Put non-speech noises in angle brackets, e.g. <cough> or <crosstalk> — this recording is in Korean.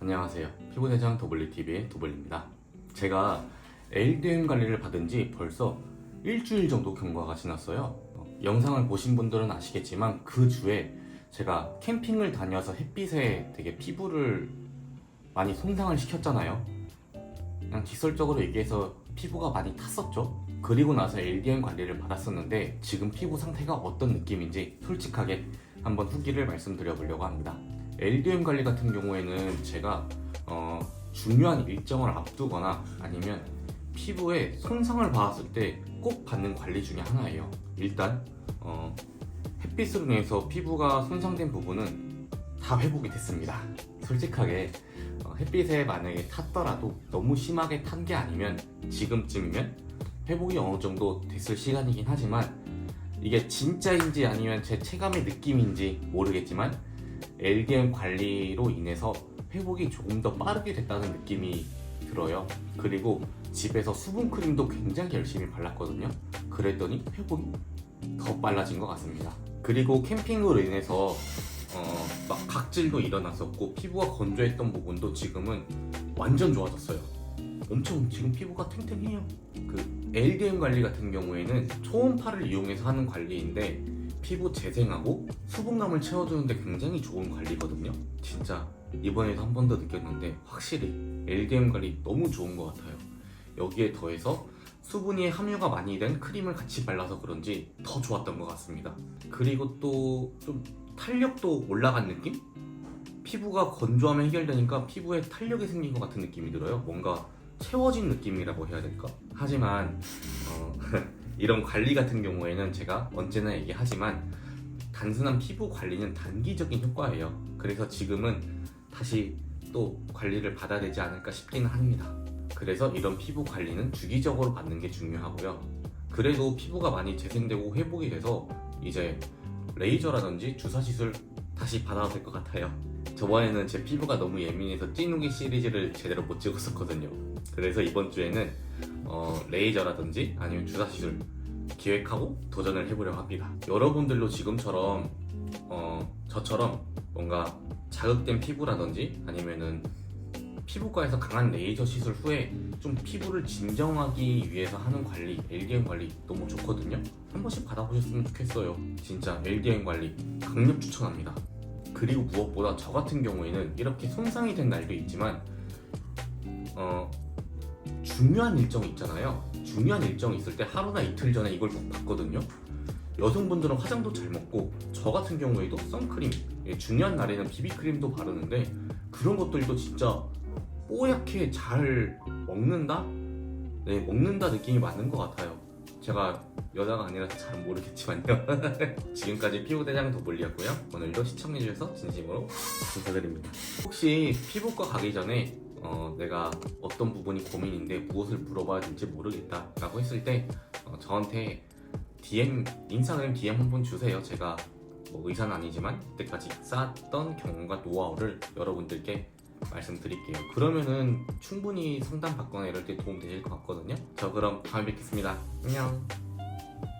안녕하세요. 피부대장 도블리TV의 도블리입니다. 제가 LDM 관리를 받은 지 벌써 일주일 정도 경과가 지났어요. 어, 영상을 보신 분들은 아시겠지만 그 주에 제가 캠핑을 다녀서 햇빛에 되게 피부를 많이 손상을 시켰잖아요. 그냥 직설적으로 얘기해서 피부가 많이 탔었죠. 그리고 나서 LDM 관리를 받았었는데 지금 피부 상태가 어떤 느낌인지 솔직하게 한번 후기를 말씀드려 보려고 합니다. LDM 관리 같은 경우에는 제가 어, 중요한 일정을 앞두거나 아니면 피부에 손상을 받았을 때 꼭 받는 관리 중에 하나예요. 일단 어, 햇빛으로 인해서 피부가 손상된 부분은 다 회복이 됐습니다. 솔직하게 어, 햇빛에 만약에 탔더라도 너무 심하게 탄 게 아니면 지금쯤이면 회복이 어느 정도 됐을 시간이긴 하지만 이게 진짜인지 아니면 제 체감의 느낌인지 모르겠지만 LDM 관리로 인해서 회복이 조금 더 빠르게 됐다는 느낌이 들어요. 그리고 집에서 수분 크림도 굉장히 열심히 발랐거든요. 그랬더니 회복이 더 빨라진 것 같습니다. 그리고 캠핑으로 인해서 어, 막 각질도 일어났었고 피부가 건조했던 부분도 지금은 완전 좋아졌어요. 엄청 지금 피부가 탱탱해요. 그 LDM 관리 같은 경우에는 초음파를 이용해서 하는 관리인데 피부 재생하고 수분감을 채워주는데 굉장히 좋은 관리거든요. 진짜 이번에도 한 번 더 느꼈는데 확실히 LDM 관리 너무 좋은 것 같아요. 여기에 더해서 수분이 함유가 많이 된 크림을 같이 발라서 그런지 더 좋았던 것 같습니다. 그리고 또 좀 탄력도 올라간 느낌? 피부가 건조하면 해결되니까 피부에 탄력이 생긴 것 같은 느낌이 들어요. 뭔가 채워진 느낌이라고 해야 될까? 하지만 어, <laughs> 이런 관리 같은 경우에는 제가 언제나 얘기하지만 단순한 피부 관리는 단기적인 효과예요. 그래서 지금은 다시 또 관리를 받아야 되지 않을까 싶기는 합니다. 그래서 이런 피부 관리는 주기적으로 받는 게 중요하고요. 그래도 피부가 많이 재생되고 회복이 돼서 이제 레이저라든지 주사 시술 다시 받아도 될 것 같아요. 저번에는 제 피부가 너무 예민해서 찌누기 시리즈를 제대로 못 찍었었거든요. 그래서 이번 주에는 어, 레이저라든지 아니면 주사 시술 기획하고 도전을 해보려고 합니다. 여러분들도 지금처럼 어, 저처럼 뭔가 자극된 피부라든지 아니면은 피부과에서 강한 레이저 시술 후에 좀 피부를 진정하기 위해서 하는 관리, LDM 관리 너무 좋거든요. 한 번씩 받아보셨으면 좋겠어요. 진짜 LDM 관리 강력 추천합니다. 그리고 무엇보다 저 같은 경우에는 이렇게 손상이 된 날도 있지만 어, 중요한 일정이 있잖아요. 중요한 일정이 있을 때 하루나 이틀 전에 이걸 꼭 받거든요. 여성분들은 화장도 잘 먹고 저 같은 경우에도 선크림, 예, 중요한 날에는 비비크림도 바르는데 그런 것들도 진짜 뽀얗게 잘 먹는다? 네, 먹는다 느낌이 맞는 것 같아요. 제가 여자가 아니라서 잘 모르겠지만요. <laughs> 지금까지 피부대장 도블리였고요. 오늘도 시청해주셔서 진심으로 감사드립니다. 혹시 피부과 가기 전에 어, 내가 어떤 부분이 고민인데 무엇을 물어봐야 될지 모르겠다 라고 했을 때 어, 저한테 DM 인스타그램 DM 한번 주세요. 제가 뭐 의사는 아니지만 그때까지 쌓았던 경험과 노하우를 여러분들께 말씀드릴게요. 그러면은 충분히 상담 받거나 이럴 때 도움 되실 것 같거든요. 저 그럼 다음에 뵙겠습니다. 안녕.